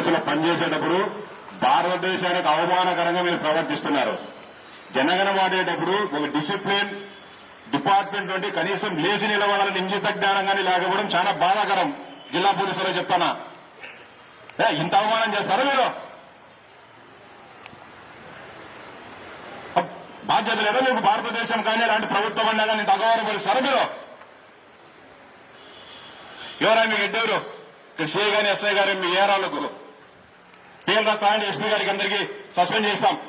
దశలో పనిచేసేటప్పుడు భారతదేశానికి అవమానకరంగా మీరు ప్రవర్తిస్తున్నారు. జనగణ వాడేటప్పుడు ఒక డిసిప్లిన్ డిపార్ట్మెంట్ నుండి కనీసం లేచి నిలవాలని ఇంజిత జ్ఞానం కానీ లేకపోవడం చాలా బాధాకరం. జిల్లా పోలీసులో చెప్తానా? ఇంత అవమానం చేస్తారా మీరు? బాధ్యత లేదా మీకు భారతదేశం కానీ ఇలాంటి ప్రభుత్వం అన్నా కానీ ఇంత అగౌరవపరుస్తారా మీరు? ఎవరా మీకు ఎడ్డెవరు? ఇక్కడ సిఐ గాని ఎస్ఐ గారు మీ ఏరాలకు పేరు రాస్తామని ఎస్పీ గారికి అందరికీ సస్పెండ్ చేస్తాం.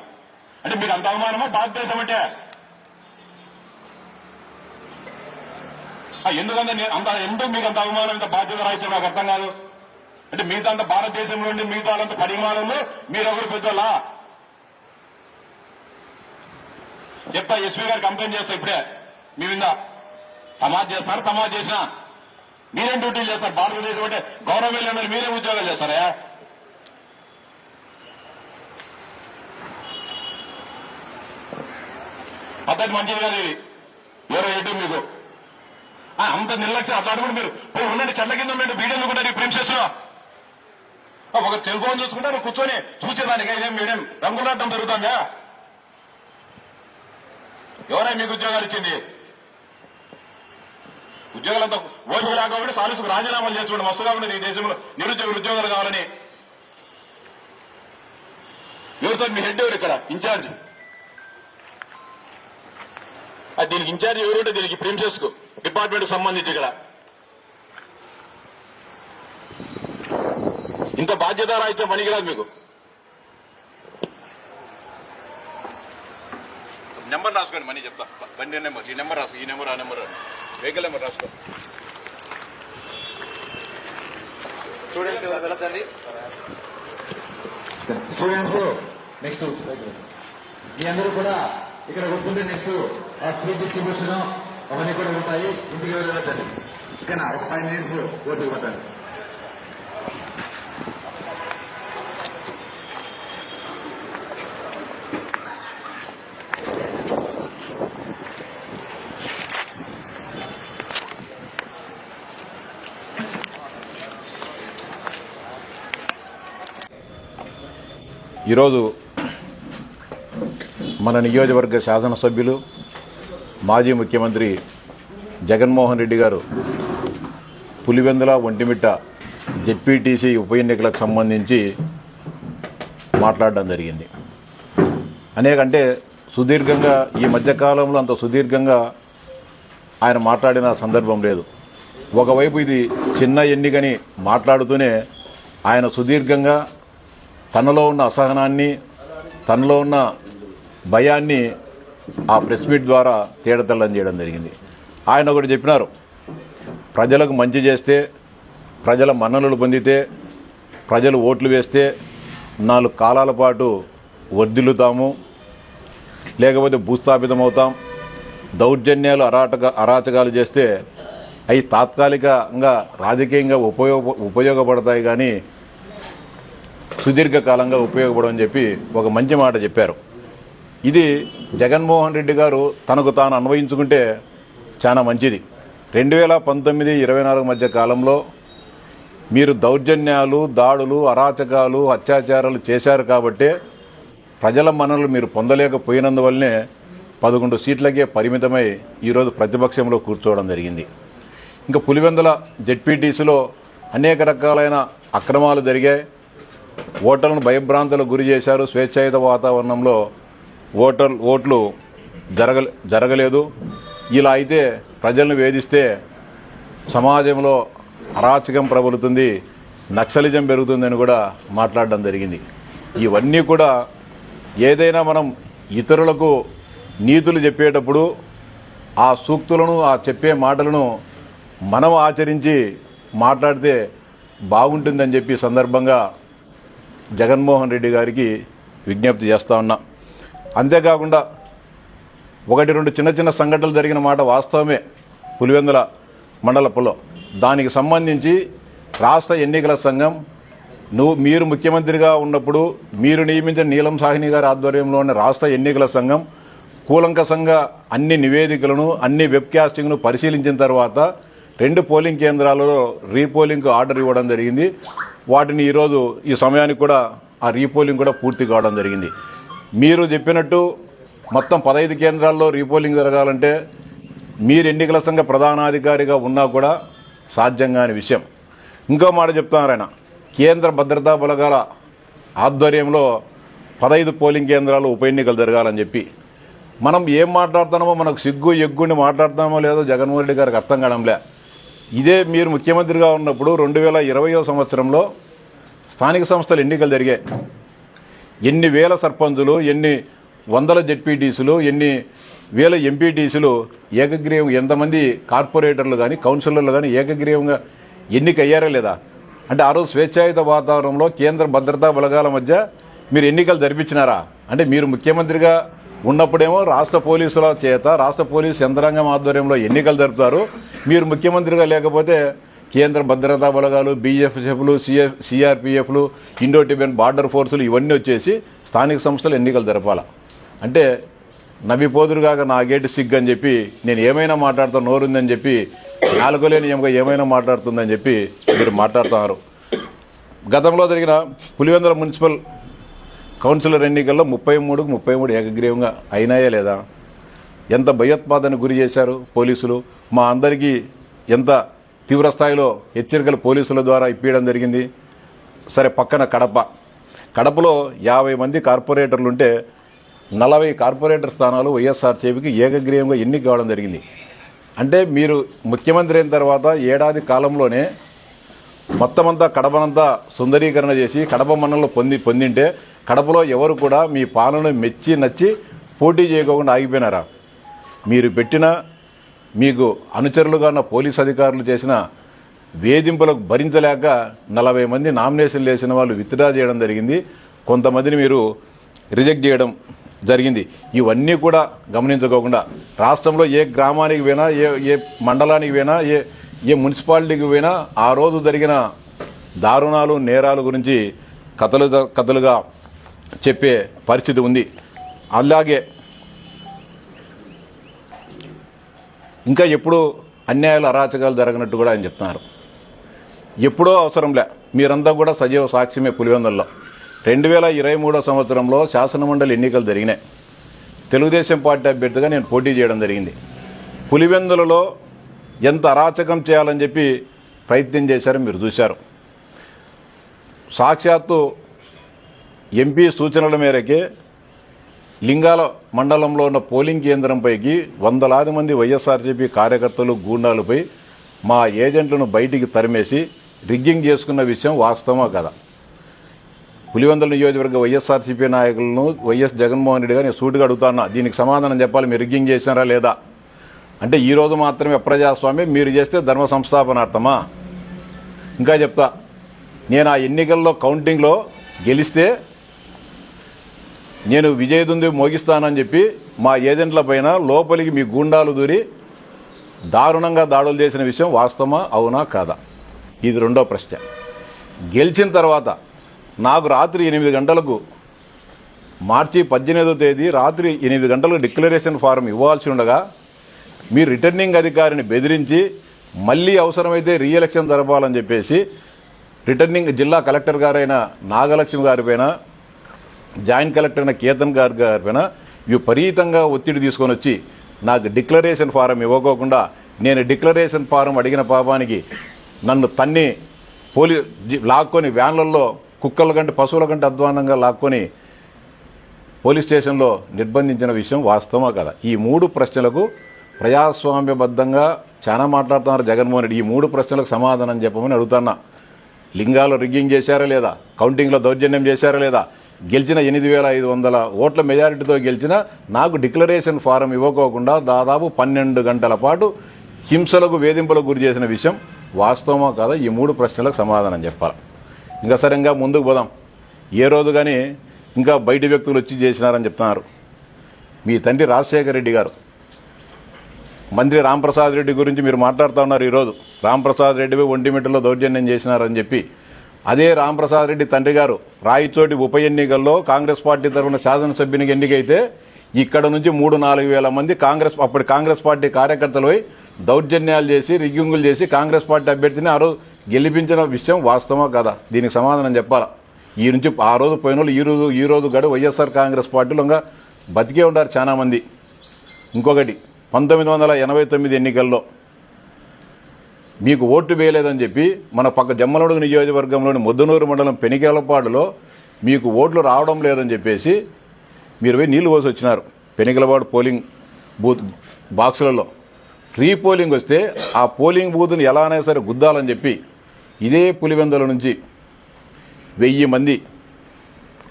అంటే మీకు అంత అవమానమా? భారతదేశం అంటే? ఎందుకంటే అంత ఎందుకు మీకు అంత అవమానం ఇంత బాధ్యత రాయించడం నాకు అర్థం కాదు. అంటే మిగతా అంత భారతదేశం నుండి మిగతా అంత పరిమాణంలో మీరెవరు పెద్దలా చెప్తా ఎస్పీ గారు కంప్లైంట్ చేస్తా ఇప్పుడే. మీ మీద తమాజ్ చేస్తారు? తమాజ్ చేసినా? మీరేం డ్యూటీలు చేస్తారు? భారతదేశం అంటే గౌరవం వెళ్ళిన మీరేం ఉద్యోగాలు చేస్తారా? పద్ధతి మంచిది కాదు ఇది. ఎవరో ఏంటో మీకు. ఆ, అంత నిర్లక్ష్యం అట్లా కూడా మీరు. పోయి ఉండండి చెట్ల కింద ఉండండి వీడియోలు కూడా నీ లో. చేస్తున్నా ఒక సెల్ ఫోన్ చూసుకుంటే నువ్వు కూర్చొని చూసేదానికి ఇదేం మీడియం రంగులాటం జరుగుతుందా ఎవరై మీకు ఉద్యోగాలు ఇచ్చింది? ఉద్యోగాలంతా ఓపిక లేకపోతే సాలుకు రాజీనామాలు చేసుకోండి మస్తుగా ఉండదు ఈ దేశంలో. నిరుద్యోగులు ఉద్యోగాలు కావాలని. ఎవరు సార్ మీ హెడ్ ఎవరు ఇక్కడ? ఇన్ఛార్జ్. అది దీనికి ఇన్ఛార్జ్ ఎవరుంటే దీనికి ప్రిన్సెస్కు డిపార్ట్మెంట్ సంబంధించి ఇక్కడ. ఇంత బాధ్యత రాయించే పనికిరాదు మీకు. నెంబర్ రాసుకోండి మనీ చెప్తా. బండి నెంబర్ ఈ నెంబర్ రాసుకో ఈ నెంబర్ ఆ నెంబర్ వెహికల్ నెంబర్ రాసుకో. స్టూడెంట్స్ వెళ్ళదండి స్టూడెంట్స్ నెక్స్ట్. మీ అందరూ కూడా ఇక్కడ కూర్చుంటే నెక్స్ట్ ఆ స్వీట్ డిస్ట్రిబ్యూషన్ అవన్నీ కూడా ఉంటాయి. ఇంటికి వెళ్ళండి ఓకేనా ఒక ఫైవ్ మినిట్స్ ఓటికి పట్టండి. ఈరోజు మన నియోజకవర్గ శాసనసభ్యులు మాజీ ముఖ్యమంత్రి జగన్మోహన్ రెడ్డి గారు పులివెందుల ఒంటిమిట్ట జెడ్పీటీసీ ఉప ఎన్నికలకు సంబంధించి మాట్లాడడం జరిగింది. అనేకంటే సుదీర్ఘంగా ఈ మధ్యకాలంలో అంత సుదీర్ఘంగా ఆయన మాట్లాడిన సందర్భం లేదు. ఒకవైపు ఇది చిన్న ఎన్నికని మాట్లాడుతూనే ఆయన సుదీర్ఘంగా తనలో ఉన్న అసహనాన్ని తనలో ఉన్న భయాన్ని ఆ ప్రెస్ మీట్ ద్వారా తేడతల్లం చేయడం జరిగింది. ఆయన ఒకటి చెప్పినారు ప్రజలకు మంచి చేస్తే ప్రజల మన్ననలు పొందితే ప్రజలు ఓట్లు వేస్తే నాలుగు కాలాల పాటు వర్ధిల్లుతాము లేకపోతే భూస్థాపితం అవుతాం. దౌర్జన్యాలు అరాటక అరాచకాలు చేస్తే అవి తాత్కాలికంగా రాజకీయంగా ఉపయోగ ఉపయోగపడతాయి కానీ సుదీర్ఘకాలంగా ఉపయోగపడమని చెప్పి ఒక మంచి మాట చెప్పారు. ఇది జగన్మోహన్ రెడ్డి గారు తనకు తాను అన్వయించుకుంటే చాలా మంచిది. రెండు వేల పంతొమ్మిది ఇరవై నాలుగు మధ్య కాలంలో మీరు దౌర్జన్యాలు దాడులు అరాచకాలు అత్యాచారాలు చేశారు కాబట్టే ప్రజల మనలు మీరు పొందలేకపోయినందువల్లనే పదకొండు సీట్లకే పరిమితమై ఈరోజు ప్రతిపక్షంలో కూర్చోవడం జరిగింది. ఇంకా పులివెందుల జెడ్పీటీసీలో అనేక రకాలైన అక్రమాలు జరిగాయి. ఓటర్లను భయభ్రాంతులకు గురి చేశారు. స్వేచ్ఛాయుత వాతావరణంలో ఓటర్ ఓట్లు జరగ జరగలేదు. ఇలా అయితే ప్రజలను వేధిస్తే సమాజంలో అరాచకం ప్రబలుతుంది నక్సలిజం పెరుగుతుందని కూడా మాట్లాడడం జరిగింది. ఇవన్నీ కూడా ఏదైనా మనం ఇతరులకు నీతులు చెప్పేటప్పుడు ఆ సూక్తులను ఆ చెప్పే మాటలను మనం ఆచరించి మాట్లాడితే బాగుంటుందని చెప్పి సందర్భంగా జగన్మోహన్ రెడ్డి గారికి విజ్ఞప్తి చేస్తా ఉన్నా. అంతేకాకుండా ఒకటి రెండు చిన్న చిన్న సంఘటనలు జరిగిన మాట వాస్తవమే పులివెందుల మండలపులో దానికి సంబంధించి రాష్ట్ర ఎన్నికల సంఘం నువ్వు మీరు ముఖ్యమంత్రిగా ఉన్నప్పుడు మీరు నియమించిన నీలం సాహ్ని గారి ఆధ్వర్యంలో ఉన్న రాష్ట్ర ఎన్నికల సంఘం కూలంకసంగా అన్ని నివేదికలను అన్ని వెబ్కాస్టింగ్ను పరిశీలించిన తర్వాత రెండు పోలింగ్ కేంద్రాలలో రీపోలింగ్కు ఆర్డర్ ఇవ్వడం జరిగింది. వాటిని ఈరోజు ఈ సమయానికి కూడా ఆ రీపోలింగ్ కూడా పూర్తి కావడం జరిగింది. మీరు చెప్పినట్టు మొత్తం పదహైదు కేంద్రాల్లో రీపోలింగ్ జరగాలంటే మీరు ఎన్నికల సంఘ ప్రధానాధికారిగా ఉన్నా కూడా సాధ్యం కాని విషయం. ఇంకో మాట చెప్తున్నారు ఆయన. కేంద్ర భద్రతా బలగాల ఆధ్వర్యంలో పదహైదు పోలింగ్ కేంద్రాలు ఉప ఎన్నికలు జరగాలని చెప్పి. మనం ఏం మాట్లాడుతున్నామో మనకు సిగ్గు ఎగ్గుని మాట్లాడుతున్నామో లేదో జగన్మోహన్ రెడ్డి గారికి అర్థం కావడంలే ఇదే మీరు ముఖ్యమంత్రిగా ఉన్నప్పుడు రెండు వేల ఇరవయో సంవత్సరంలో స్థానిక సంస్థల ఎన్నికలు జరిగాయి. ఎన్ని వేల సర్పంచులు ఎన్ని వందల జెడ్పీటీసీలు ఎన్ని వేల ఎంపీటీసులు ఏకగ్రీవం ఎంతమంది కార్పొరేటర్లు కానీ కౌన్సిలర్లు కానీ ఏకగ్రీవంగా ఎన్నికయ్యారా లేదా? అంటే ఆ రోజు స్వేచ్ఛాయుత వాతావరణంలో కేంద్ర భద్రతా బలగాల మధ్య మీరు ఎన్నికలు జరిపించినారా? అంటే మీరు ముఖ్యమంత్రిగా ఉన్నప్పుడేమో రాష్ట్ర పోలీసుల చేత రాష్ట్ర పోలీసు యంత్రాంగం ఆధ్వర్యంలో ఎన్నికలు జరుపుతారు. మీరు ముఖ్యమంత్రిగా లేకపోతే కేంద్ర భద్రతా బలగాలు బీఎఫ్ఎఫ్లు సిఎఫ్ సిఆర్పిఎఫ్లు ఇండో టిబెన్ బార్డర్ ఫోర్సులు ఇవన్నీ వచ్చేసి స్థానిక సంస్థలు ఎన్నికలు జరపాల అంటే నవ్విపోదురుగాక నా గేటు సిగ్గు అని చెప్పి నేను ఏమైనా మాట్లాడుతా నోరుందని చెప్పి నాలుగోలేని ఎముక ఏమైనా మాట్లాడుతుందని చెప్పి మీరు మాట్లాడుతున్నారు గతంలో జరిగిన పులివెందుల మున్సిపల్ కౌన్సిలర్ ఎన్నికల్లో ముప్పై మూడుకు ముప్పై మూడు ఏకగ్రీవంగా అయినాయా లేదా? ఎంత భయోత్పాదన గురి చేశారు పోలీసులు? మా అందరికీ ఎంత తీవ్రస్థాయిలో హెచ్చరికలు పోలీసుల ద్వారా ఇప్పించడం జరిగింది. సరే పక్కన కడప. కడపలో యాభై మంది కార్పొరేటర్లు ఉంటే నలభై కార్పొరేటర్ స్థానాలు వైఎస్ఆర్సీపీకి ఏకగ్రీయంగా ఎన్నిక కావడం జరిగింది. అంటే మీరు ముఖ్యమంత్రి అయిన తర్వాత ఏడాది కాలంలోనే మొత్తం అంతా కడపనంతా సుందరీకరణ చేసి కడప మండలంలో పొంది పొందింటే కడపలో ఎవరు కూడా మీ పాలన మెచ్చి నచ్చి పోటీ చేయకోకుండా ఆగిపోయినారా? మీరు పెట్టిన మీకు అనుచరులుగా ఉన్న పోలీస్ అధికారులు చేసిన వేధింపులకు భరించలేక నలభై మంది నామినేషన్లు వేసిన వాళ్ళు విత్డ్రా చేయడం జరిగింది. కొంతమందిని మీరు రిజెక్ట్ చేయడం జరిగింది. ఇవన్నీ కూడా గమనించుకోకుండా రాష్ట్రంలో ఏ గ్రామానికి పోయినా ఏ ఏ మండలానికి పోయినా ఏ ఏ మున్సిపాలిటీకి పోయినా ఆ రోజు జరిగిన దారుణాలు నేరాల గురించి కథలు కథలుగా చెప్పే పరిస్థితి ఉంది. అలాగే ఇంకా ఎప్పుడూ అన్యాయాలు అరాచకాలు జరగనట్టు కూడా ఆయన చెప్తున్నారు. ఎప్పుడో అవసరంలే మీరంతా కూడా సజీవ సాక్ష్యమే పులివెందుల్లో. రెండు వేల ఇరవై మూడో సంవత్సరంలో శాసనమండలి ఎన్నికలు జరిగినాయి. తెలుగుదేశం పార్టీ అభ్యర్థిగా నేను పోటీ చేయడం జరిగింది. పులివెందులలో ఎంత అరాచకం చేయాలని చెప్పి ప్రయత్నం చేశారో మీరు చూశారు. సాక్షాత్తు ఎంపీ సూచనల మేరకే లింగాల మండలంలో ఉన్న పోలింగ్ కేంద్రంపైకి వందలాది మంది వైఎస్ఆర్సీపీ కార్యకర్తలు గూండాలపై మా ఏజెంట్లను బయటికి తరిమేసి రిగ్గింగ్ చేసుకున్న విషయం వాస్తవమా కదా? పులివెందుల నియోజకవర్గ వైఎస్ఆర్సీపీ నాయకులను వైఎస్ జగన్మోహన్ రెడ్డి గారు నేను సూటిగా అడుగుతాను? దీనికి సమాధానం చెప్పాలి. మీరు రిగ్గింగ్ చేశారా లేదా? అంటే ఈరోజు మాత్రమే ప్రజాస్వామ్యం మీరు చేస్తే ధర్మ సంస్థాపనార్థమా? ఇంకా చెప్తా. నేను ఆ ఎన్నికల్లో కౌంటింగ్లో గెలిస్తే నేను విజయదుంది మోగిస్తానని చెప్పి మా ఏజెంట్ల పైన లోపలికి మీ గూండాలు దూరి దారుణంగా దాడులు చేసిన విషయం వాస్తవమా? అవునా? కాదా? ఇది రెండో ప్రశ్న. గెలిచిన తర్వాత నాకు రాత్రి ఎనిమిది గంటలకు మార్చి పద్దెనిమిదో తేదీ రాత్రి ఎనిమిది గంటలకు డిక్లరేషన్ ఫారం ఇవ్వాల్సి ఉండగా మీ రిటర్నింగ్ అధికారిని బెదిరించి మళ్ళీ అవసరమైతే రీఎలక్షన్ జరపాలని చెప్పేసి రిటర్నింగ్ జిల్లా కలెక్టర్ గారైన నాగలక్ష్మి గారిపైన జాయింట్ కలెక్టర్ అయిన కేతన్ గారి గారిపైన విపరీతంగా ఒత్తిడి తీసుకొని వచ్చి నాకు డిక్లరేషన్ ఫారం ఇవ్వకోకుండా నేను డిక్లరేషన్ ఫారం అడిగిన పాపానికి నన్ను తన్ని పోలీ లాక్కొని వ్యాన్లలో కుక్కల కంటే పశువుల కంటే అధ్వానంగా లాక్కొని పోలీస్ స్టేషన్లో నిర్బంధించిన విషయం వాస్తవమా కదా? ఈ మూడు ప్రశ్నలకు ప్రజాస్వామ్యబద్ధంగా చాలా మాట్లాడుతున్నారు జగన్మోహన్ రెడ్డి. ఈ మూడు ప్రశ్నలకు సమాధానం చెప్పమని అడుగుతున్నా. లింగాలు రిగ్గింగ్ చేశారా లేదా? కౌంటింగ్లో దౌర్జన్యం చేశారా లేదా? గెలిచిన ఎనిమిది వేల ఐదు వందల ఓట్ల మెజారిటీతో గెలిచిన నాకు డిక్లరేషన్ ఫారం ఇవ్వకోకుండా దాదాపు పన్నెండు గంటల పాటు హింసలకు వేధింపులకు గురి చేసిన విషయం వాస్తవమో కాదా? ఈ మూడు ప్రశ్నలకు సమాధానం చెప్పాలి. ఇంకా సరే ఇంకా ముందుకు పోదాం. ఏ రోజు కానీ ఇంకా బయట వ్యక్తులు వచ్చి చేసినారని చెప్తున్నారు. మీ తండ్రి రాజశేఖర రెడ్డి గారు. మంత్రి రాంప్రసాద్ రెడ్డి గురించి మీరు మాట్లాడుతూ ఉన్నారు ఈరోజు. రాంప్రసాద్ రెడ్డిపై ఒంటిమిట్టలో దౌర్జన్యం చేసినారని చెప్పి అదే రాంప్రసాద్ రెడ్డి తండ్రి గారు రాయిచోటి ఉప ఎన్నికల్లో కాంగ్రెస్ పార్టీ తరఫున శాసనసభ్యునికి ఎన్నికైతే ఇక్కడ నుంచి మూడు నాలుగు వేల మంది కాంగ్రెస్ అప్పటి కాంగ్రెస్ పార్టీ కార్యకర్తలు పోయి దౌర్జన్యాలు చేసి రిగ్గింగులు చేసి కాంగ్రెస్ పార్టీ అభ్యర్థిని ఆ రోజు గెలిపించిన విషయం వాస్తవమా కదా? దీనికి సమాధానం చెప్పాలా? ఈ నుంచి ఆ రోజు పోయిన వాళ్ళు ఈ రోజు ఈ రోజు గడు వైఎస్ఆర్ కాంగ్రెస్ పార్టీలో ఇంకా బతికే ఉన్నారు చాలామంది. ఇంకొకటి పంతొమ్మిది వందల ఎనభై తొమ్మిది ఎన్నికల్లో మీకు ఓటు వేయలేదని చెప్పి మన పక్క జమ్మలడుగు నియోజకవర్గంలోని ముద్దనూరు మండలం పెనికేలపాడులో మీకు ఓట్లు రావడం లేదని చెప్పేసి మీరు పోయి నీళ్ళు పోసి వచ్చినారు. పెనికలపాడు పోలింగ్ బూత్ బాక్సులలో. రీపోలింగ్ వస్తే ఆ పోలింగ్ బూత్ని ఎలా అయినా సరే గుద్దాలని చెప్పి ఇదే పులివెందుల నుంచి వెయ్యి మంది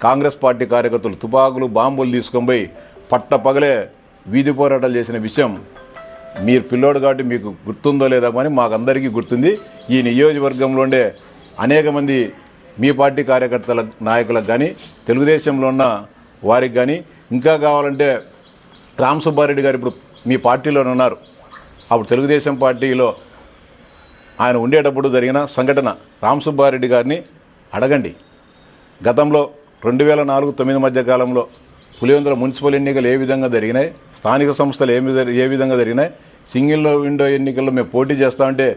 కాంగ్రెస్ పార్టీ కార్యకర్తలు తుపాకులు బాంబులు తీసుకొని పోయి పట్ట పగలే వీధి పోరాటాలు చేసిన విషయం మీరు పిల్లోడు కాబట్టి మీకు గుర్తుందో లేదో అని మాకందరికీ గుర్తుంది. ఈ నియోజకవర్గంలో ఉండే అనేక మంది మీ పార్టీ కార్యకర్తల నాయకులకు కానీ తెలుగుదేశంలో ఉన్న వారికి కానీ ఇంకా కావాలంటే రామ్ సుబ్బారెడ్డి గారు ఇప్పుడు మీ పార్టీలోనే ఉన్నారు. అప్పుడు తెలుగుదేశం పార్టీలో ఆయన ఉండేటప్పుడు జరిగిన సంఘటన రామ్ సుబ్బారెడ్డి గారిని అడగండి. గతంలో రెండు వేల నాలుగు తొమ్మిది మధ్య కాలంలో పులివెందుల మున్సిపల్ ఎన్నికలు ఏ విధంగా జరిగినాయి స్థానిక సంస్థలు ఏమి ఏ విధంగా జరిగినాయి సింగిల్ విండో ఎన్నికల్లో మేము పోటీ చేస్తామంటే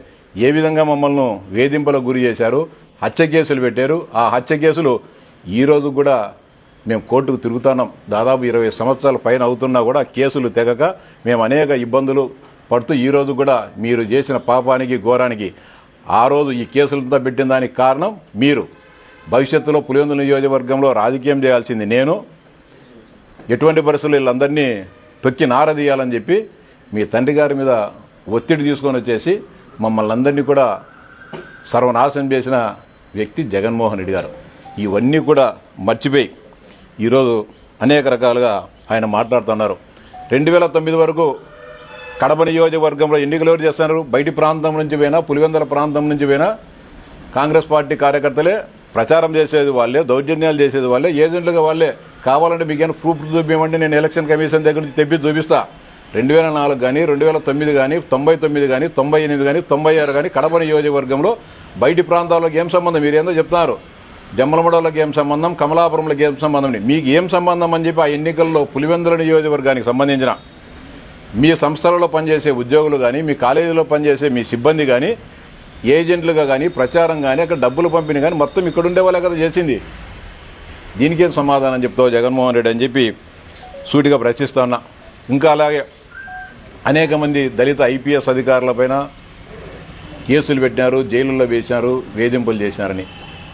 ఏ విధంగా మమ్మల్ని వేధింపులకు గురి చేశారు హత్య కేసులు పెట్టారు ఆ హత్య కేసులు ఈరోజు కూడా మేము కోర్టుకు తిరుగుతున్నాం. దాదాపు ఇరవై సంవత్సరాల పైన అవుతున్నా కూడా కేసులు తెగక మేము అనేక ఇబ్బందులు పడుతూ ఈరోజు కూడా మీరు చేసిన పాపానికి ఘోరానికి ఆ రోజు ఈ కేసులంతా పెట్టిన దానికి కారణం మీరు. భవిష్యత్తులో పులివెందుల నియోజకవర్గంలో రాజకీయం చేయాల్సింది నేను. ఎటువంటి పరిస్థితులు వీళ్ళందరినీ తొక్కి నారదీయాలని చెప్పి మీ తండ్రి గారి మీద ఒత్తిడి తీసుకొని వచ్చేసి మమ్మల్ని అందరినీ కూడా సర్వనాశనం చేసిన వ్యక్తి జగన్మోహన్ రెడ్డి గారు. ఇవన్నీ కూడా మర్చిపోయి ఈరోజు అనేక రకాలుగా ఆయన మాట్లాడుతున్నారు. రెండు వేల తొమ్మిది వరకు కడప నియోజకవర్గంలో ఎన్నికలు ఎవరు చేస్తున్నారు? బయటి ప్రాంతం నుంచి పోయినా పులివెందల ప్రాంతం నుంచి పోయినా కాంగ్రెస్ పార్టీ కార్యకర్తలే ప్రచారం చేసేది వాళ్ళే దౌర్జన్యాలు చేసేది వాళ్ళే. ఏజెంట్లుగా వాళ్ళే. కావాలంటే మీకు ఏమైనా ప్రూఫ్ చూపించమంటే నేను ఎలక్షన్ కమిషన్ దగ్గర నుంచి తెప్పి చూపిస్తా. రెండు వేల నాలుగు కానీ రెండు వేల తొమ్మిది కానీ తొంభై తొమ్మిది కానీ తొంభై ఎనిమిది కానీ తొంభై ఆరు కానీ కడప నియోజకవర్గంలో బయటి ప్రాంతాల్లోకి ఏం సంబంధం? మీరేందో చెప్తున్నారు. జమ్మలమడోళ్ళకి ఏం సంబంధం? కమలాపురంలోకి ఏం సంబంధం? అని. మీకు ఏం సంబంధం అని చెప్పి ఆ ఎన్నికల్లో పులివెందుల నియోజకవర్గానికి సంబంధించిన మీ సంస్థలలో పనిచేసే ఉద్యోగులు కానీ మీ కాలేజీలో పనిచేసే మీ సిబ్బంది కానీ ఏజెంట్లుగా కానీ ప్రచారం కానీ అక్కడ డబ్బులు పంపిణీ కానీ మొత్తం ఇక్కడ ఉండే వాళ్ళే కదా చేసింది. దీనికేం సమాధానం చెప్తావు జగన్మోహన్ రెడ్డి అని చెప్పి సూటిగా ప్రశ్నిస్తా ఉన్నా. ఇంకా అలాగే అనేక మంది దళిత ఐపీఎస్ అధికారులపైన కేసులు పెట్టినారు జైలుల్లో వేసినారు వేధింపులు చేసినారని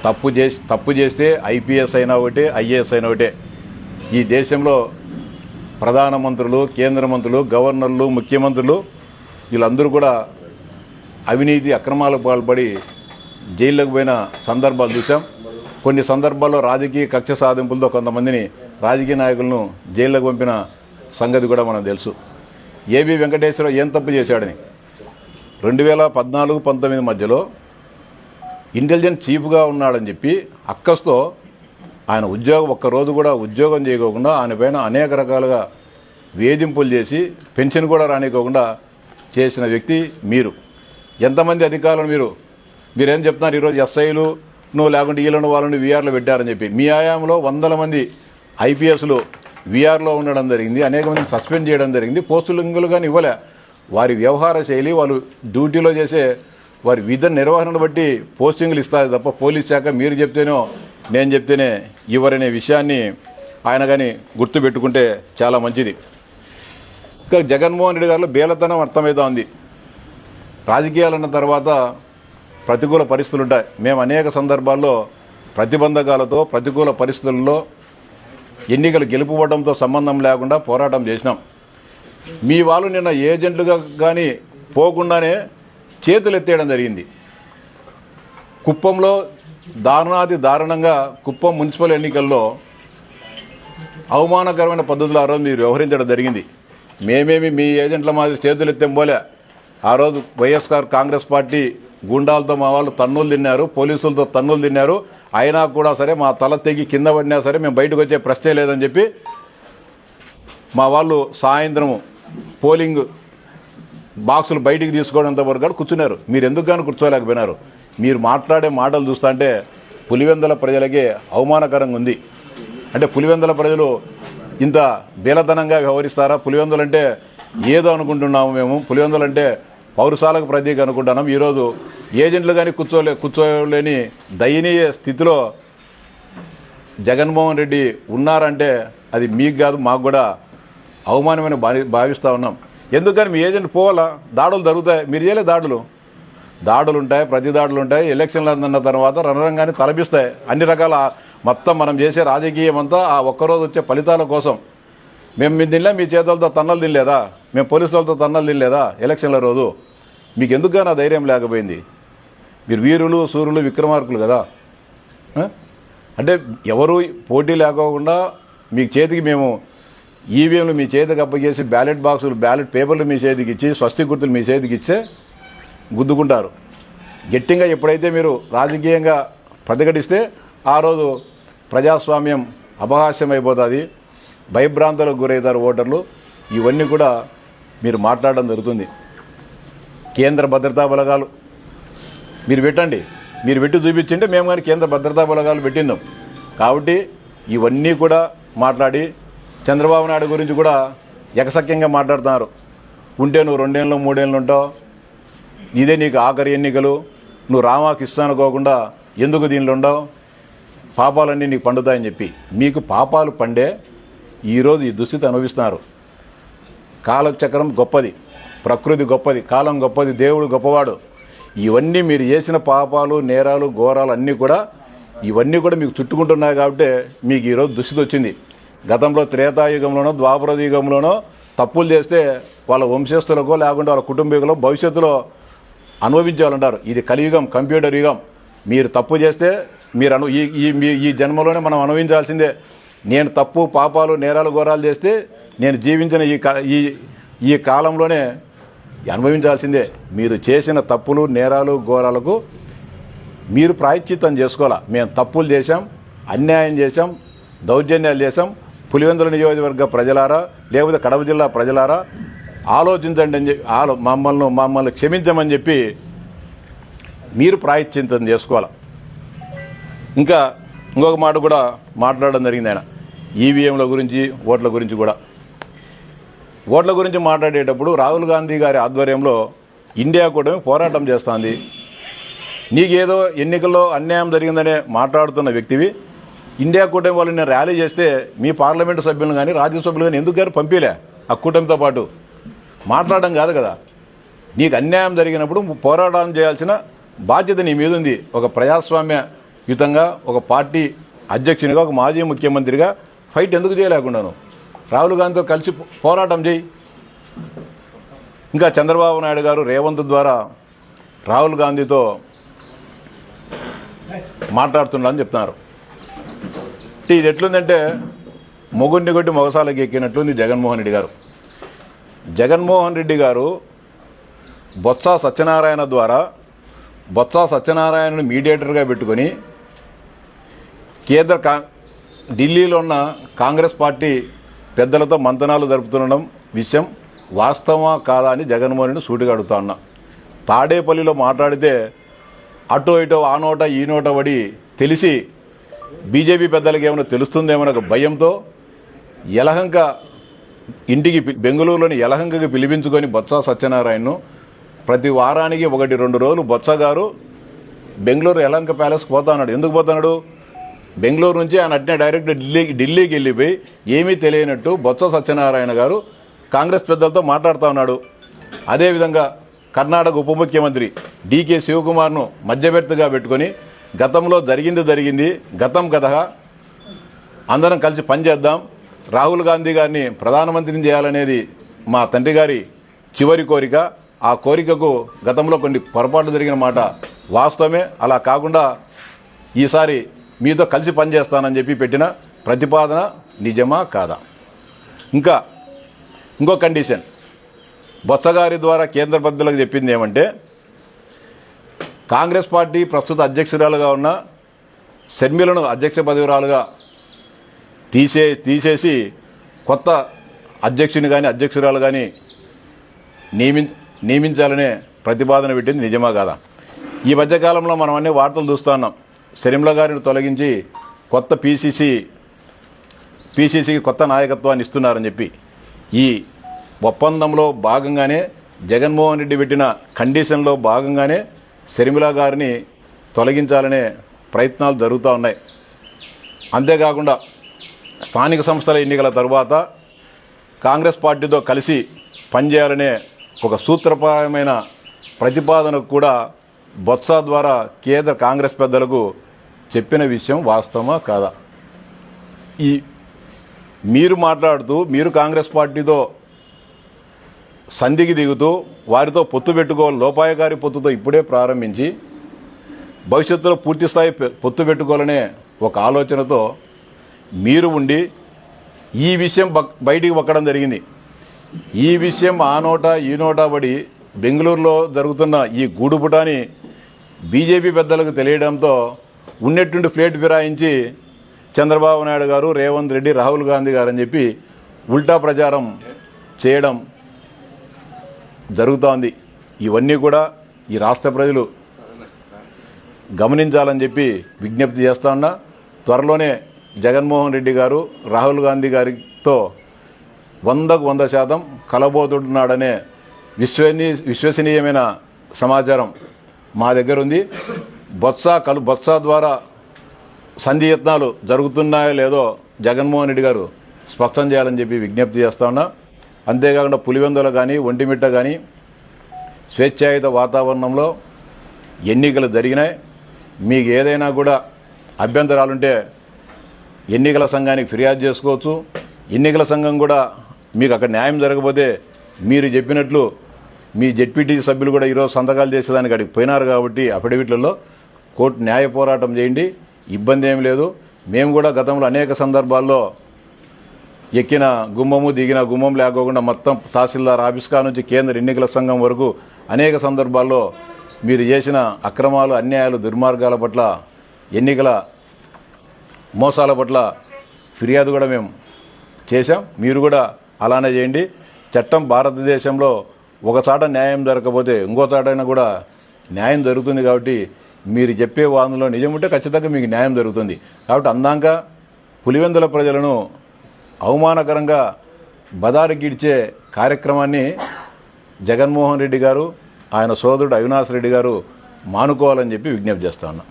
తప్పు చేసి తప్పు చేస్తే ఐపీఎస్ అయినా ఒకటే ఐఏఎస్ అయినా ఒకటే. ఈ దేశంలో ప్రధానమంత్రులు కేంద్ర మంత్రులు గవర్నర్లు ముఖ్యమంత్రులు వీళ్ళందరూ కూడా అవినీతి అక్రమాలకు పాల్పడి జైల్లోకి పోయిన సందర్భాలు చూసాం కొన్ని సందర్భాల్లో రాజకీయ కక్ష సాధింపులతో కొంతమందిని రాజకీయ నాయకులను జైళ్ళకు పంపిన సంగతి కూడా మనకు తెలుసు. ఏబి వెంకటేశ్వరరావు ఏం తప్పు చేశాడని. రెండు వేల పద్నాలుగు పంతొమ్మిది మధ్యలో ఇంటెలిజెన్స్ చీఫ్గా ఉన్నాడని చెప్పి అక్కస్తో ఆయన ఉద్యోగం ఒక్కరోజు కూడా ఉద్యోగం చేయకోకుండా ఆయన పైన అనేక రకాలుగా వేధింపులు చేసి పెన్షన్ కూడా రానికోకుండా చేసిన వ్యక్తి మీరు. ఎంతమంది అధికారులు మీరు మీరేం చెప్తున్నారు? ఈరోజు ఎస్ఐలు నువ్వు లేకుంటే వీళ్ళను వాళ్ళని వీఆర్లో పెట్టారని చెప్పి. మీ ఆయాంలో వందల మంది ఐపీఎస్లు వీఆర్లో ఉండడం జరిగింది. అనేక మంది సస్పెండ్ చేయడం జరిగింది. పోస్టులు ఇంగులు కానీ ఇవ్వలే. వారి వ్యవహార శైలి వాళ్ళు డ్యూటీలో చేసే వారి విధ నిర్వహణను బట్టి పోస్టింగ్లు ఇస్తారు తప్ప పోలీస్ శాఖ మీరు చెప్తేనో నేను చెప్తేనే ఇవ్వరనే విషయాన్ని ఆయన కానీ గుర్తుపెట్టుకుంటే చాలా మంచిది. ఇంకా జగన్మోహన్ రెడ్డి గారిలో బేలతనం అర్థమవుతా ఉంది. రాజకీయాలు అన్న తర్వాత ప్రతికూల పరిస్థితులు ఉంటాయి మేము అనేక సందర్భాల్లో ప్రతిబంధకాలతో ప్రతికూల పరిస్థితుల్లో ఎన్నికలు గెలుపుకోవడంతో సంబంధం లేకుండా పోరాటం చేసినాం. మీ వాళ్ళు నిన్న ఏజెంట్లుగా కానీ పోకుండానే చేతులు ఎత్తేయడం జరిగింది. కుప్పంలో దారుణాది దారుణంగా కుప్పం మున్సిపల్ ఎన్నికల్లో అవమానకరమైన పద్ధతులు ఆ రోజు మీరు వ్యవహరించడం జరిగింది. మేమేమి మీ ఏజెంట్ల మాదిరి చేతులు ఎత్తేం పోలే. ఆ రోజు వైఎస్ఆర్ కాంగ్రెస్ పార్టీ గుండాలతో మా వాళ్ళు తన్నులు తిన్నారు పోలీసులతో తన్నులు తిన్నారు. అయినా కూడా సరే మా తల తెగి కింద పడినా సరే మేము బయటకు వచ్చే ప్రశ్నే లేదని చెప్పి మా వాళ్ళు సాయంత్రం పోలింగ్ బాక్సులు బయటికి తీసుకోవడంతో వరకు కూడా కూర్చున్నారు. మీరు ఎందుకు కానీ కూర్చోలేకపోయినారు? మీరు మాట్లాడే మాటలు చూస్తుంటే పులివెందుల ప్రజలకే అవమానకరంగా ఉంది. అంటే పులివెందుల ప్రజలు ఇంత బీలతనంగా వ్యవహరిస్తారా? పులివెందులంటే ఏదో అనుకుంటున్నాము మేము. పులివెందులంటే పౌరసాలకు ప్రతీక అనుకుంటున్నాం ఈరోజు ఏజెంట్లు కానీ కూర్చోలే కూర్చోలేని దయనీయ స్థితిలో జగన్మోహన్ రెడ్డి ఉన్నారంటే అది మీకు కాదు మాకు కూడా అవమానమని భావి భావిస్తూ ఉన్నాం. ఎందుకని మీ ఏజెంట్ పోవాలా? దాడులు జరుగుతాయి. మీరు చేయలే దాడులు. దాడులు ఉంటాయి ప్రతి దాడులు ఉంటాయి ఎలక్షన్లు అందన్న తర్వాత రణరంగాన్ని తలపిస్తాయి. అన్ని రకాల మొత్తం మనం చేసే రాజకీయం అంతా ఆ ఒక్కరోజు వచ్చే ఫలితాల కోసం. మేము మీ తినలే మీ చేతులతో తన్నలు తినలేదా? మేము పోలీసులతో తన్నలు తినలేదా ఎలక్షన్ల రోజు? మీకు ఎందుకు నా ధైర్యం లేకపోయింది? మీరు వీరులు సూర్యులు విక్రమార్కులు కదా. అంటే ఎవరు పోటీ లేకోకుండా మీ చేతికి మేము ఈవీఎంలు మీ చేతికి అప్పగేసి బ్యాలెట్ బాక్సులు బ్యాలెట్ పేపర్లు మీ చేతికి ఇచ్చి స్వస్తి గుర్తులు మీ చేతికి ఇచ్చే గుద్దుకుంటారు. గట్టిగా ఎప్పుడైతే మీరు రాజకీయంగా ప్రతిఘటిస్తే ఆ రోజు ప్రజాస్వామ్యం అపహాస్యం అయిపోతుంది భయభ్రాంతులకు గురవుతారు ఓటర్లు. ఇవన్నీ కూడా మీరు మాట్లాడడం జరుగుతుంది. కేంద్ర భద్రతా బలగాలు. మీరు పెట్టండి. మీరు పెట్టి చూపించింటే మేము కానీ కేంద్ర భద్రతా బలగాలు పెట్టిందాం. కాబట్టి ఇవన్నీ కూడా మాట్లాడి చంద్రబాబు నాయుడు గురించి కూడా ఎకసక్యంగా మాట్లాడుతున్నారు. ఉంటే నువ్వు రెండేళ్ళు మూడేళ్ళు ఉంటావు. ఇదే నీకు ఆఖరి ఎన్నికలు. నువ్వు రామాకి ఇస్తానుకోకుండా ఎందుకు దీనిలో ఉండవు? పాపాలన్నీ నీకు పండుతాయని చెప్పి. మీకు పాపాలు పండే ఈరోజు ఈ దుస్థితి అనుభవిస్తున్నారు. కాలచక్రం గొప్పది ప్రకృతి గొప్పది కాలం గొప్పది దేవుడు గొప్పవాడు. ఇవన్నీ మీరు చేసిన పాపాలు నేరాలు ఘోరాలు అన్నీ కూడా ఇవన్నీ కూడా మీకు చుట్టుకుంటున్నాయి కాబట్టి మీకు ఈరోజు దుస్థితి వచ్చింది. గతంలో త్రేతాయుగంలోనో ద్వాపర యుగంలోనో తప్పులు చేస్తే వాళ్ళ వంశస్థులకో లేకుండా వాళ్ళ కుటుంబీకులో భవిష్యత్తులో అనుభవించాలంటారు. ఇది కలియుగం కంప్యూటర్ యుగం. మీరు తప్పు చేస్తే మీరు అను ఈ మీ- ఈ జన్మలోనే మనం అనుభవించాల్సిందే. నేను తప్పు పాపాలు నేరాలు ఘోరాలు చేస్తే నేను జీవించిన ఈ ఈ ఈ కాలంలోనే అనుభవించాల్సిందే మీరు చేసిన తప్పులు నేరాలు ఘోరాలకు మీరు ప్రాయశ్చిత్తం చేసుకోవాలా. మేము తప్పులు చేశాం అన్యాయం చేశాం దౌర్జన్యాలు చేశాం పులివెందుల నియోజకవర్గ ప్రజలారా లేకపోతే కడప జిల్లా ప్రజలారా ఆలోచించండి అని చెప్పి ఆలో మమ్మల్ని మమ్మల్ని క్షమించమని చెప్పి మీరు ప్రాయశ్చిత్తం చేసుకోవాలి. ఇంకా ఇంకొక మాట కూడా మాట్లాడడం జరిగింది ఆయన. ఈవీఎంల గురించి ఓట్ల గురించి కూడా. ఓట్ల గురించి మాట్లాడేటప్పుడు రాహుల్ గాంధీ గారి ఆధ్వర్యంలో ఇండియా కూడా పోరాటం చేస్తోంది. నీకేదో ఎన్నికల్లో అన్యాయం జరిగిందనే మాట్లాడుతున్న వ్యక్తివి. ఇండియా కూటమి వాళ్ళు నేను ర్యాలీ చేస్తే మీ పార్లమెంటు సభ్యులను కానీ రాజ్యసభ్యులు కానీ ఎందుకు గారు పంపిలే ఆ కూటమితో పాటు? మాట్లాడడం కాదు కదా. నీకు అన్యాయం జరిగినప్పుడు పోరాటం చేయాల్సిన బాధ్యత నీ మీద ఉంది. ఒక ప్రజాస్వామ్యయుతంగా ఒక పార్టీ అధ్యక్షునిగా ఒక మాజీ ముఖ్యమంత్రిగా ఫైట్ ఎందుకు చేయలేకున్నాను రాహుల్ గాంధీతో కలిసి పోరాటం చేయి. ఇంకా చంద్రబాబు నాయుడు గారు రేవంత్ ద్వారా రాహుల్ గాంధీతో మాట్లాడుతున్నాడని చెప్తున్నారు. ఇది ఎట్లుందంటే మొగుడిని కొట్టి మొగసాలకి ఎక్కినట్లుంది జగన్మోహన్ రెడ్డి గారు. జగన్మోహన్ రెడ్డి గారు బొత్స సత్యనారాయణ ద్వారా బొత్స సత్యనారాయణను మీడియేటర్గా పెట్టుకొని కేంద్ర కా ఢిల్లీలో ఉన్న కాంగ్రెస్ పార్టీ పెద్దలతో మంతనాలు జరుపుతుండడం విషయం వాస్తవమా కాదా అని జగన్మోహన్ సూటిగా అడుగుతా ఉన్నా. తాడేపల్లిలో మాట్లాడితే అటో ఇటో ఆ నోట ఈ నోట పడి తెలిసి బీజేపీ పెద్దలకి ఏమైనా తెలుస్తుందేమో ఒక భయంతో యలహంక ఇంటికి బెంగళూరులోని యలహంకకి పిలిపించుకొని బొత్స సత్యనారాయణను ప్రతి వారానికి ఒకటి రెండు రోజులు బొత్స గారు బెంగళూరు యలహంక ప్యాలెస్ పోతున్నాడు ఎందుకు పోతున్నాడు బెంగళూరు నుంచి ఆయన అట్నే డైరెక్ట్ ఢిల్లీకి ఢిల్లీకి వెళ్ళిపోయి ఏమీ తెలియనట్టు బొత్స సత్యనారాయణ గారు కాంగ్రెస్ పెద్దలతో మాట్లాడుతూ ఉన్నాడు. అదేవిధంగా కర్ణాటక ఉప ముఖ్యమంత్రి డీకే శివకుమార్ను మధ్యవర్తిగా పెట్టుకొని గతంలో జరిగింది జరిగింది గతం కథ. అందరం కలిసి పనిచేద్దాం రాహుల్ గాంధీ గారిని ప్రధానమంత్రిని చేయాలనేది మా తండ్రి గారి చివరి కోరిక. ఆ కోరికకు గతంలో కొన్ని పొరపాట్లు జరిగిన మాట వాస్తవమే. అలా కాకుండా ఈసారి మీతో కలిసి పనిచేస్తానని చెప్పి పెట్టిన ప్రతిపాదన నిజమా కాదా? ఇంకా ఇంకో కండిషన్. బొత్సగారి ద్వారా కేంద్ర పెద్దలకు చెప్పింది ఏమంటే కాంగ్రెస్ పార్టీ ప్రస్తుత అధ్యక్షురాలుగా ఉన్న షర్మిలను అధ్యక్ష పదవిరాలుగా తీసే తీసేసి కొత్త అధ్యక్షుని కానీ అధ్యక్షురాలు కానీ నియమి నియమించాలనే ప్రతిపాదన పెట్టింది నిజమా కాదా? ఈ మధ్యకాలంలో మనం అన్ని వార్తలు చూస్తున్నాం షర్మిల గారిని తొలగించి కొత్త పీసీసీ పీసీసీకి కొత్త నాయకత్వాన్ని ఇస్తున్నారని చెప్పి ఈ ఒప్పందంలో భాగంగానే జగన్మోహన్ రెడ్డి పెట్టిన కండిషన్లో భాగంగానే శర్మిల గారిని తొలగించాలనే ప్రయత్నాలు జరుగుతూ ఉన్నాయి. అంతేకాకుండా స్థానిక సంస్థల ఎన్నికల తరువాత కాంగ్రెస్ పార్టీతో కలిసి పనిచేయాలనే ఒక సూత్రప్రాయమైన ప్రతిపాదనకు కూడా బొత్స ద్వారా కేంద్ర కాంగ్రెస్ పెద్దలకు చెప్పిన విషయం వాస్తవమా కాదా? ఈ మీరు మాట్లాడుతూ మీరు కాంగ్రెస్ పార్టీతో సంధికి దిగుతూ వారితో పొత్తు పెట్టుకో లోపాయకారి పొత్తుతో ఇప్పుడే ప్రారంభించి భవిష్యత్తులో పూర్తి స్థాయి పొత్తు పెట్టుకోవాలనే ఒక ఆలోచనతో మీరు ఉండి ఈ విషయం బక్- బయటికి పక్కడం జరిగింది. ఈ విషయం ఆ నోట ఈ నోటా పడి బెంగళూరులో జరుగుతున్న ఈ గూడుపుటాని బీజేపీ పెద్దలకు తెలియడంతో ఉన్నట్టుండి ఫ్లేట్ ఫిరాయించి చంద్రబాబు నాయుడు గారు రేవంత్ రెడ్డి రాహుల్ గాంధీ గారు అని చెప్పి ఉల్టా ప్రచారం చేయడం జరుగుతోంది. ఇవన్నీ కూడా ఈ రాష్ట్ర ప్రజలు గమనించాలని చెప్పి విజ్ఞప్తి చేస్తా ఉన్నా. త్వరలోనే జగన్మోహన్ రెడ్డి గారు రాహుల్ గాంధీ గారితో వందకు వంద శాతం కలబోతుంటున్నాడనే విశ్వనీ విశ్వసనీయమైన సమాచారం మా దగ్గర ఉంది. బొత్స కలు బొత్స ద్వారా సంధి యత్నాలు జరుగుతున్నాయో లేదో జగన్మోహన్ రెడ్డి గారు స్పష్టం చేయాలని చెప్పి విజ్ఞప్తి చేస్తా ఉన్నా. అంతేకాకుండా పులివెందుల కానీ ఒంటిమిట్ట కానీ స్వేచ్ఛాయుత వాతావరణంలో ఎన్నికలు జరిగినాయి. మీకు ఏదైనా కూడా అభ్యంతరాలుంటే ఎన్నికల సంఘానికి ఫిర్యాదు చేసుకోవచ్చు. ఎన్నికల సంఘం కూడా మీకు అక్కడ న్యాయం జరగకపోతే మీరు చెప్పినట్లు మీ జెడ్పీటీ సభ్యులు కూడా ఈరోజు సంతకాలు చేసేదానికి అడిగి పోయినారు కాబట్టి అఫిడవిట్లలో కోర్టు న్యాయ పోరాటం చేయండి ఇబ్బంది ఏం లేదు. మేము కూడా గతంలో అనేక సందర్భాల్లో ఎక్కిన గుమ్మము దిగిన గుమ్మం లేకోకుండా మొత్తం తహసీల్దార్ ఆఫీస్ కా నుంచి కేంద్ర ఎన్నికల సంఘం వరకు అనేక సందర్భాల్లో మీరు చేసిన అక్రమాలు అన్యాయాలు దుర్మార్గాల పట్ల ఎన్నికల మోసాల పట్ల ఫిర్యాదు కూడా మేము చేశాం. మీరు కూడా అలానే చేయండి. చట్టం భారతదేశంలో ఒక చాట న్యాయం జరగకపోతే ఇంకో చాటైనా కూడా న్యాయం జరుగుతుంది కాబట్టి మీరు చెప్పే వాదనలో నిజం ఉంటే ఖచ్చితంగా మీకు న్యాయం జరుగుతుంది. కాబట్టి అందాక పులివెందుల ప్రజలను అవమానకరంగా బదారికిడ్చే కార్యక్రమాన్ని జగన్మోహన్ రెడ్డి గారు ఆయన సోదరుడు అవినాష్ రెడ్డి గారు మానుకోవాలని చెప్పి విజ్ఞప్తి చేస్తా ఉన్నా.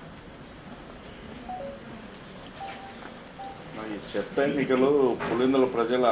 చెత్త ఎన్నికలు పులిందుల ప్రజల